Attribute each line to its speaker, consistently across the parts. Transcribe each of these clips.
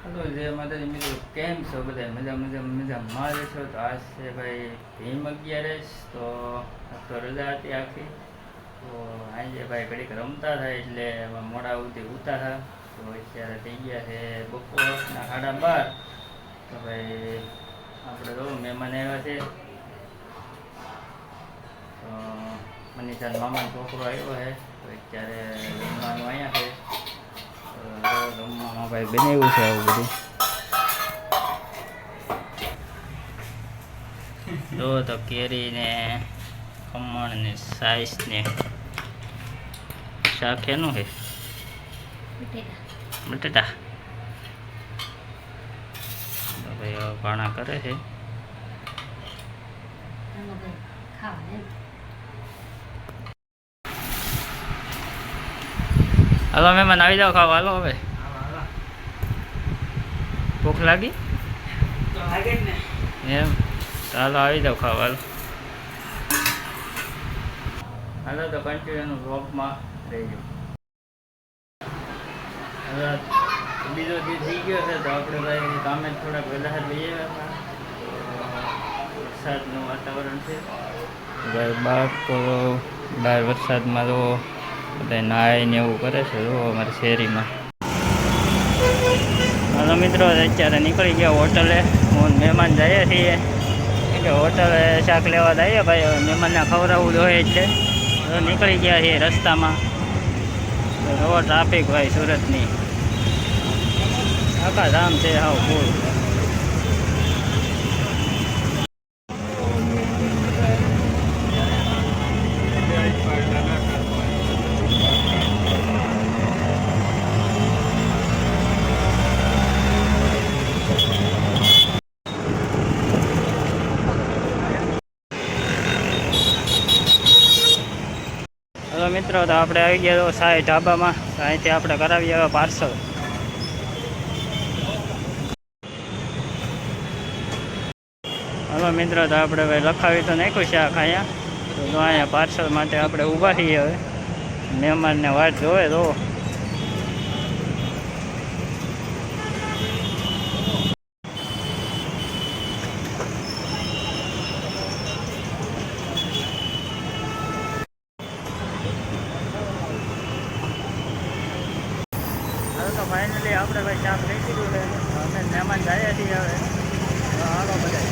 Speaker 1: Hello જય માતાજી મિત્રો. કેમ છો બધા? મજા મજા મજા. મારે છો તો આજ છે ભાઈ ભીમ અગિયારસ તો તો રજા હતી આખી. તો આજે ભાઈ ઘડીક રમતા થાય એટલે મોડા ઉતા હતા. તો અત્યારે થઈ ગયા છે બપોરના સાડા બાર. તો ભાઈ આપણે તો મહેમાન આવ્યા છે. તો મનીષાન મામાનો છોકરો આવ્યો છે. તો અત્યારે મહેમાનો અહીંયા છે. જમવામાં ભાઈ બનાવ્યું છે આવું બધું. જો તો કેરી ને ખમણ ને સાઈસ ને શાક એનું છે? બટેટા. ભાઈ હવે પાણા કરે છે. હાલો, મહેમાન, આવી જાઓ ખાવા હાલો હવે. ભૂખ લાગી? એમ. ચાલો આવી જાઓ ખાવા હાલો. હાલો, તો કન્ટિન્યુ બ્લોગમાં રહેજો. હવે બીજો જે થઈ ગયો છે, તો આપણે ભાઈ કામે થોડાક થોડાક લઈ જઈએ વરસાદનું વાતાવરણ છે. ભાઈ, બાર તો બહાર વરસાદમાં તો બધા ને એવું કરે છે, જુઓ અમારી શેરીમાં. હાલો મિત્રો અત્યારે નીકળી ગયા હોટલે. હું મહેમાન જઈએ છીએ. એટલે હોટલે શાક લેવા જઈએ ભાઈ મહેમાનને ખવડાવવું જોઈએ છે. નીકળી ગયા છીએ રસ્તામાં. તો ટ્રાફિક ભાઈ સુરતની. આખા ધામ છે હાવ ફૂલ મિત્રો, તો આપણે આવી ગયા તો સાઈ ઢાબામાં. અહીંથી આપણે કરાવી આવ્યા પાર્સલ હલો મિત્રો, તો આપણે ભાઈ લખાવી તો નાખ્યું છે આ ખાયા તો અહીંયા પાર્સલ માટે આપણે ઊભા છીએ હવે. મહેમાનને વાત જોવે તો હવે તો ફાઇનલી આપણે ભાઈ ચા લઈ દીધું છે. અમે મહેમાન જઈએ છીએ હવે. હાલો બધા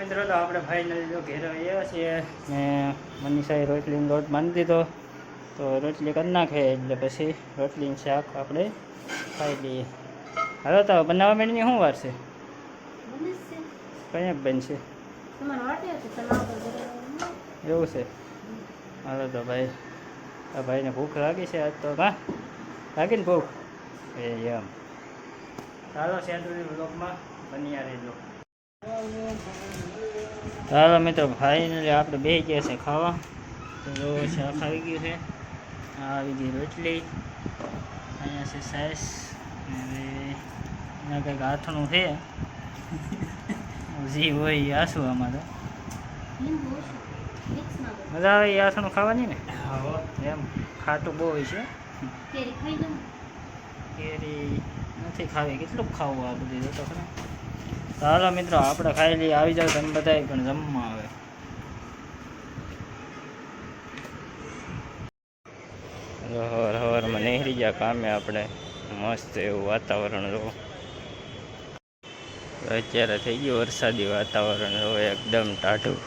Speaker 1: મિત્રો, તો આપણે ફાઇનલી જો ઘેર આવ્યા છીએ મનીષાએ રોટલીનો લોટ બાંધી દીધો. તો રોટલી કરી નાખે એટલે પછી રોટલીનું શાક આપણે ખાઈ લઈએ. હવે તો બનાવવા માંડીને શું વાર છે? કયા બનશે એવું છે? હાલો તો ભાઈ આ ભાઈને ભૂખ લાગી છે આજ તો. હા? લાગી ને ભૂખ? એ એમ. ચાલો સેન્ટુરી બ્લોકમાં બન્યા રહેજો. ચાલો મિત્રો ફાઇનલી આપણે બે ગયા છે ખાવા. તો જો શાક આવી ગયું છે. આવી ગઈ રોટલી. અહીંયા છે સાઈસ. હવે એના કંઈક હાથનું છે. જી હોય એ આસું આમાં તો મજા આવે એ આસણું ખાવાની ને? એમ ખાટું બહુ હોય છે. કેરી નથી ખાવી. કેટલું ખાવું આ બધું તો ખરા. ચાલો મિત્રો આપણે ખાઈ લઈએ. આવી જાવ તમે બધા પણ જમવા આવે. નીકળી ગયા કામે આપણે. મસ્ત એવું વાતાવરણ રહો. અત્યારે થઈ ગયું વરસાદી વાતાવરણ રહો એકદમ ટાઢું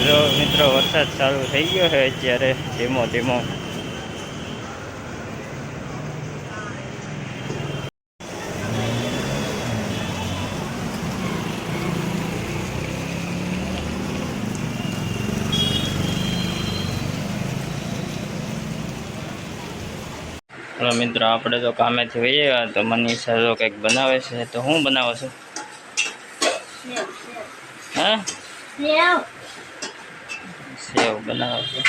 Speaker 1: જો મિત્રો વરસાદ ચાલુ થઈ ગયો છે અત્યારે ધીમો ધીમો. હલો મિત્રો આપણે તો કામેથી વહી આવ્યા તો મનીષા જો કંઈક બનાવે છે તો હું બનાવો છું? હા? સેવ બનાવે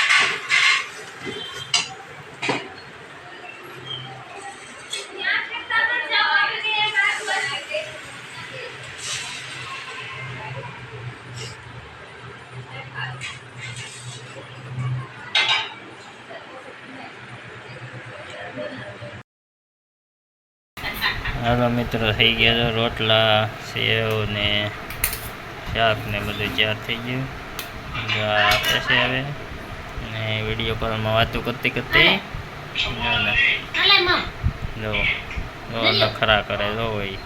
Speaker 1: હાલો મિત્રો, થઈ ગયા રોટલા, સેવ ને શાક ને બધું તૈયાર થઈ ગયું. જો આ આપે છે હવે. ને વીડિયો કોલમાં વાતું કરતી કરતી. જો જો. કરે જો ભાઈ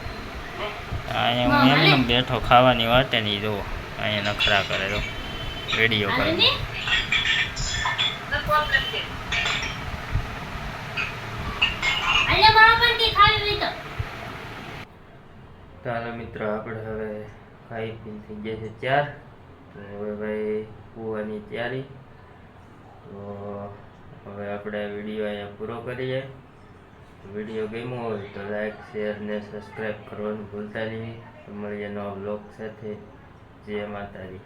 Speaker 1: અહીંયા હું એમને બેઠો ખાવાની વાટે નહીં જો. અહીંયા નખરા કરે જો. વીડિયો કરે ચાલો મિત્રો આપણે હવે ખાઈ પી થઈ ગયા છે ચાર. હવે ભાઈ કૂવાની તૈયારી. તો હવે આપણે વીડિયો અહીંયા પૂરો કરીએ. વીડિયો ગમ્યો હોય તો લાઈક શેર ને સબસ્ક્રાઈબ કરવાનું ભૂલતા નહીં. મળીએ નવા બ્લોગ સાથે જય માતાજી.